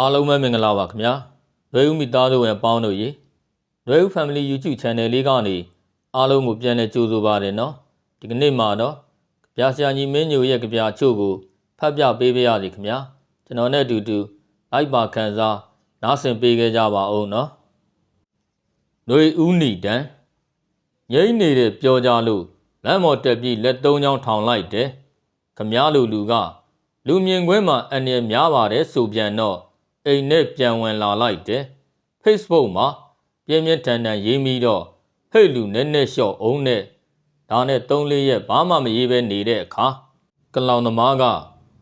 အားလုံးပဲမင်္ဂလာပါခင်ဗျာလွယ်ဦးမိသားစုဝင်အပေါင်းတို့ရေလွယ်ဦး Family YouTube Channel လေးကနေအားလုံးကိုပြန်လည်ကြိုဆိုပါရနော်ဒီကနေ့မှာတော့ကြပြဆရာကြီးမင်းညိုရဲ့ကြပြအချို့ကိုဖတ်ပြပေးပါရစေခင်ဗျာကျွန်တော်နဲ့အတူတူလိုက်ပါခံစားနားဆင်ပေးကြကြပါဦးနော်လွယ်ဦးနီတန်ငိမ့်နေတဲ့ပြောကြလို့လမ်းမော်တက်ပြီးလက်သုံးချောင်းထောင်လိုက်တယ်ခမားလူလူကလူမြင်ကွင်းမှာအန်ရများပါတယ်ဆိုပြန်တော့ အိမ်နဲ့ပြန်ဝင်လာလိုက်တယ် Facebook မှာပြင်းပြင်းထန်ထန်ရေးပြီးတော့ဟဲ့လူနဲ့နဲ့လျှော့အောင်နဲ့ဒါနဲ့၃၄ရက်ဘာမှမရေးပဲနေတဲ့အခါကလောင်သမားက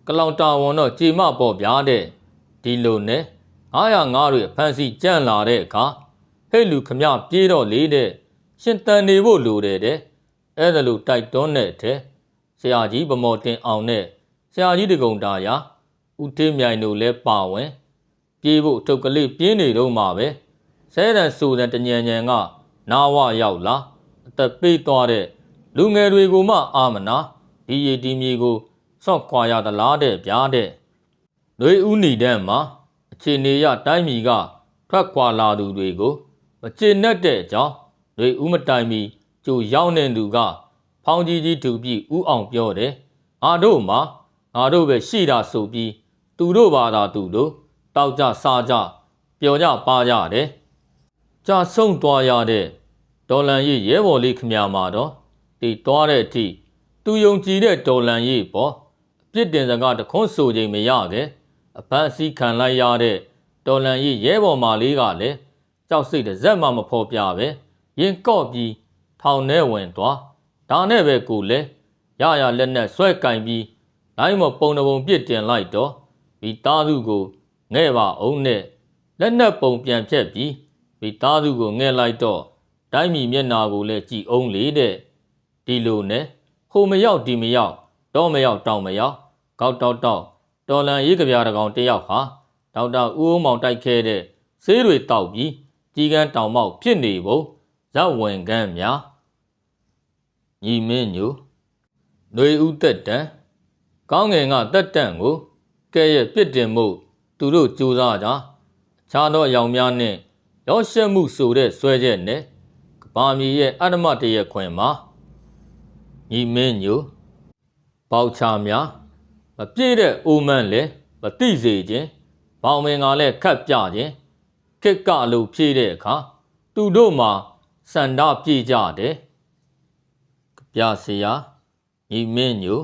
ကလောင်တာဝန်တော့ကြေမပေါ့ဗျာတဲ့ဒီလိုနဲ့905တွေဖန်စီကြန့်လာတဲ့အခါဟဲ့လူခမပြေးတော့လေတဲ့ရှင်တန်နေဖို့လိုတယ်တဲ့အဲ့ဒါလိုတိုက်တွန်းတဲ့တဲ့ဆရာကြီးဗမော်တင်အောင်နဲ့ဆရာကြီးတကုံတာယာဦးသေးမြိုင်တို့လည်းပါဝင် ပြေးဖို့ထုတ်ကလေးပြင်းနေတော့မှပဲဆဲတန်ဆူတဲ့တညံညံကနာဝရောက်လာအသက်ပေးသွားတဲ့လူငယ်တွေကိုမှအာမနာဒီရီဒီမြေကိုစော့ခွာရသလားတဲ့ဗျာတဲ့နှွေဦးနီတန်းမှာအခြေအနေရတိုင်းပြည်ကထွက်ခွာလာသူတွေကိုမကျေနပ်တဲ့အကြောင်းနှွေဦးမတိုင်မီကြိုရောက်နေသူက ဖောင်းကြီးကြီးထူပြီးဥအောင်ပြောတယ်ငါတို့မှာငါတို့ပဲရှိတာဆိုပြီးသူတို့ဘာသာသူတို့ တောက်ကြစားကြပျော်ကြပါကြတယ်။ကြာဆုံးသွားရတဲ့ဒေါ်လန်ရေးရဲဘော်လေးခမညာမှာတော့ဒီသွားတဲ့အထိသူယုံကြည်တဲ့ဒေါ်လန်ရေးပေါ့အပြစ်တင်စကားတခွန်းဆိုချိန်မရခဲ့အပန်းအစည်းခံလိုက်ရတဲ့ဒေါ်လန်ရေးရဲဘော်မာလေးကလည်းကြောက်စိတ်တစ်စက်မှမဖော်ပြပဲရင်ကော့ပြီးထောင်ထဲဝင်သွားဒါနဲ့ပဲကိုလည်းရရလက်နဲ့ဆွဲကင်ပြီးနိုင်မပုံတပုံပြစ်တင်လိုက်တော့မိသားစုကို ငဲ့ပါအောင်နဲ့လက်နက်ပုံပြန်ဖြတ်ပြီးမိသားစုကိုငဲ့လိုက်တော့တိုင်းပြည်မျက်နာကိုလည်းကြည်အောင်လေတဲ့ဒီလိုနဲ့ဟိုမရောက်ဒီမရောက်တော့မရောက်တောင်မရောက်ကောက်တောက်တောက်တော်လန်ရေးကြပြားတကောင်တယောက်ဟာဒေါက်တာဦးအောင်မောင်တိုက်ခဲတဲ့ဆေးတွေတောက်ပြီးကြီးကန်းတောင်မောက်ဖြစ်နေဖို့ဇက်ဝင်ကန်းများညီမင်းညိုຫນွေဦးသက်တန်ကောင်းငင်ကတက်တန့်ကိုကဲရဲ့ပြစ်တင်မှု သူတို့ကြိုးစားကြအခြားသောအယောင်များနှင့်ရောရှက်မှုဆိုတဲ့ဆွဲချက်နဲ့ကဘာမီရဲ့အတ္တမတရခွင်မှာညီမင်းညိုပေါချာများမပြည့်တဲ့အိုမန်းလည်းမတိစေခြင်းဘောင်မင်ကလည်းခတ်ပြခြင်းခက်ကလိုဖြည့်တဲ့အခါသူတို့မှာစန္ဒပြေကြတယ်ကြပြဆရာညီမင်းညို